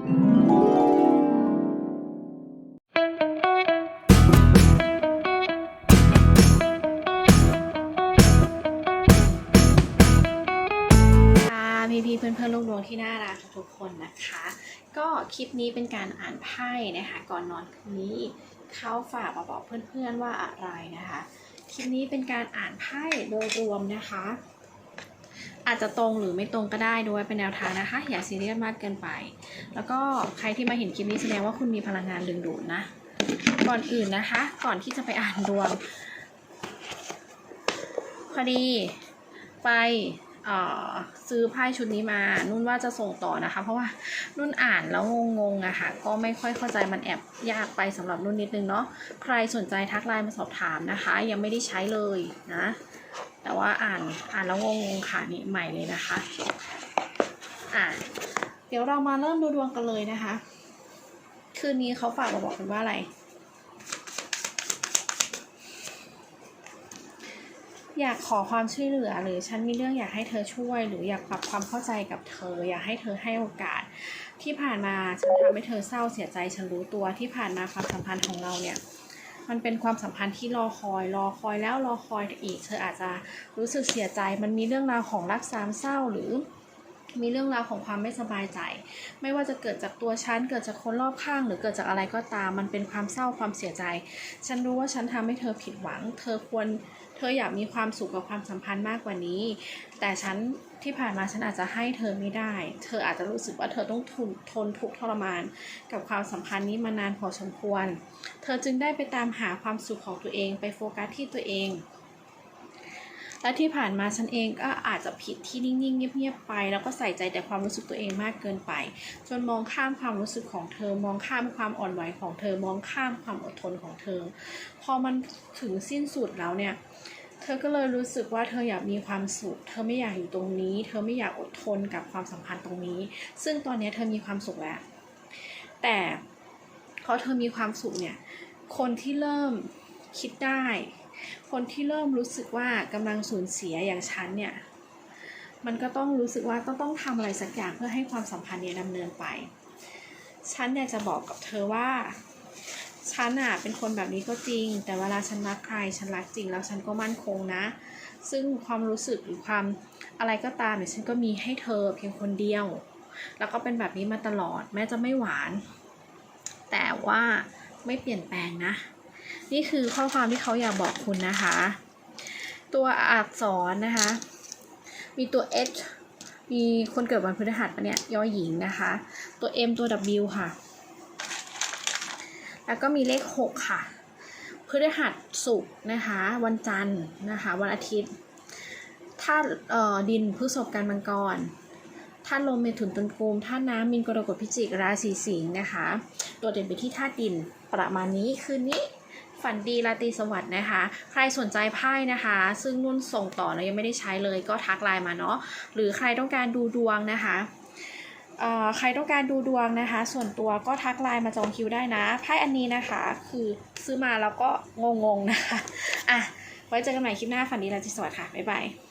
พี่เพื่อนเพื่อนๆลูกดวงที่น่ารักทุกๆคนนะคะ ก็คลิปนี้เป็นการอ่านไพ่นะคะ ก่อนนอนคืนนี้เขาฝากมาบอกเพื่อนๆว่าอะไรนะคะ คลิปนี้เป็นการอ่านไพ่โดยรวมนะคะ อาจจะตรงหรือไม่ตรงก็ได้ด้วยเป็นแนวทางนะคะ อย่าซีเรียสมากเกินไป แล้วก็ใครที่มาเห็นคลิปนี้แสดงว่าคุณมีพลังงานดึงดูดนะ ก่อนอื่นนะคะ ก่อนที่จะไปอ่านดวงพอดี ไป ซื้อไพ่ชุดนี้มานุ่นว่าจะส่งต่อนะคะ เพราะว่านุ่นอ่านแล้วงงๆอะค่ะ ก็ไม่ค่อยเข้าใจมันแอบยากไปสำหรับนุ่นนิดนึงเนาะใครสนใจทักไลน์มาสอบถามนะคะ ยังไม่ได้ใช้เลยนะ แต่ว่าอ่านอ่านแล้วงงๆค่ะนี่ใหม่เลยนะคะอ่าเดี๋ยวเรามาเริ่มดูดวงกันเลยนะคะ คืนนี้เขาฝากมาบอกกันว่าอะไร อยากขอความช่วยเหลือ หรือฉันมีเรื่องอยากให้เธอช่วย หรืออยากปรับความเข้าใจกับเธอ อยากให้เธอให้โอกาส ที่ผ่านมาฉันทำให้เธอเศร้าเสียใจฉันรู้ตัวที่ผ่านมาความสัมพันธ์ของเราเนี่ยมันเป็นความสัมพันธ์ที่รอคอย รอคอยแล้วรอคอยอีก เธออาจจะรู้สึกเสียใจ มันมีเรื่องราวของรักสามเศร้าหรือ มีเรื่องราวของความไม่สบายใจ ไม่ว่าจะเกิดจากตัวฉัน เกิดจากคนรอบข้าง หรือเกิดจากอะไรก็ตาม มันเป็นความเศร้าความเสียใจ ฉันรู้ว่าฉันทำให้เธอผิดหวัง เธอควร เธออยากมีความสุขกับความสัมพันธ์มากกว่านี้ แต่ฉันที่ผ่านมาฉันอาจจะให้เธอไม่ได้ เธออาจจะรู้สึกว่าเธอต้องทนทนทุกข์ทรมาน กับความสัมพันธ์นี้มานานพอสมควร เธอจึงได้ไปตามหาความสุขของตัวเอง ไปโฟกัสที่ตัวเอง และที่ผ่านมาฉันเองก็อาจจะผิดที่นิ่งๆเงียบๆไป แล้วก็ใส่ใจแต่ความรู้สึกตัวเองมากเกินไป จนมองข้ามความรู้สึกของเธอ มองข้ามความอ่อนไหวของเธอ มองข้ามความอดทนของเธอ พอมันถึงสิ้นสุดแล้วเนี่ยเธอก็เลยรู้สึกว่าเธออยากมีความสุข เธอไม่อยากอยู่ตรงนี้ เธอไม่อยากอดทนกับความสัมพันธ์ตรงนี้ ซึ่งตอนนี้เธอมีความสุขแล้ว แต่พอเธอมีความสุขเนี่ย คนที่เริ่มคิดได้ คนที่เริ่มรู้สึกว่ากำลังสูญเสียอย่างฉันเนี่ยมันก็ต้องรู้สึกว่าต้องต้องทำอะไรสักอย่างเพื่อให้ความสัมพันธ์เนี้ดำเนินไป ฉันอยากจะบอกกับเธอว่า ฉันอะเป็นคนแบบนี้ก็จริง แต่เวลาฉันรักใครฉันรักจริง แล้วฉันก็มั่นคงนะ ซึ่งความรู้สึกหรือความอะไรก็ตามเนี่ยฉันก็มีให้เธอเพียงคนเดียว แล้วก็เป็นแบบนี้มาตลอดแม้จะไม่หวาน แต่ว่าไม่เปลี่ยนแปลงนะ นี่คือข้อความที่เขาอยากบอกคุณนะคะ ตัวอักษรนะคะ มีตัว H มีคนเกิดวันพฤหัสปะเนี่ยยอหญิงนะคะ ตัว M ตัว W ค่ะ แล้วก็มีเลข 6 ค่ะพฤหัสศุกร์นะคะ วันจันทร์นะคะ วันอาทิตย์ธาตุดินพฤษภกันมังกรธาตุลมเมถุนตุลกุมธาตุน้ำมินกรกฎพิจิกราศีสิงห์นะคะ ตัวเด่นไปที่ธาตุดินประมาณนี้คืนนี้ ฝันดีราตรีสวัสดิ์นะคะ ใครสนใจไพ่นะคะ ซึ่งนุ่นส่งต่อแล้วยังไม่ได้ใช้เลยก็ทักไลน์มาเนาะหรือใครต้องการดูดวงนะคะใครต้องการดูดวงนะคะ ส่วนตัวก็ทักไลน์มาจองคิวได้นะไพ่อันนี้นะคะ คือซื้อมาแล้วก็งงๆนะคะอะไว้เจอกันใหม่คลิปหน้าฝันดีราตรีสวัสดิ์ค่ะบ๊ายบาย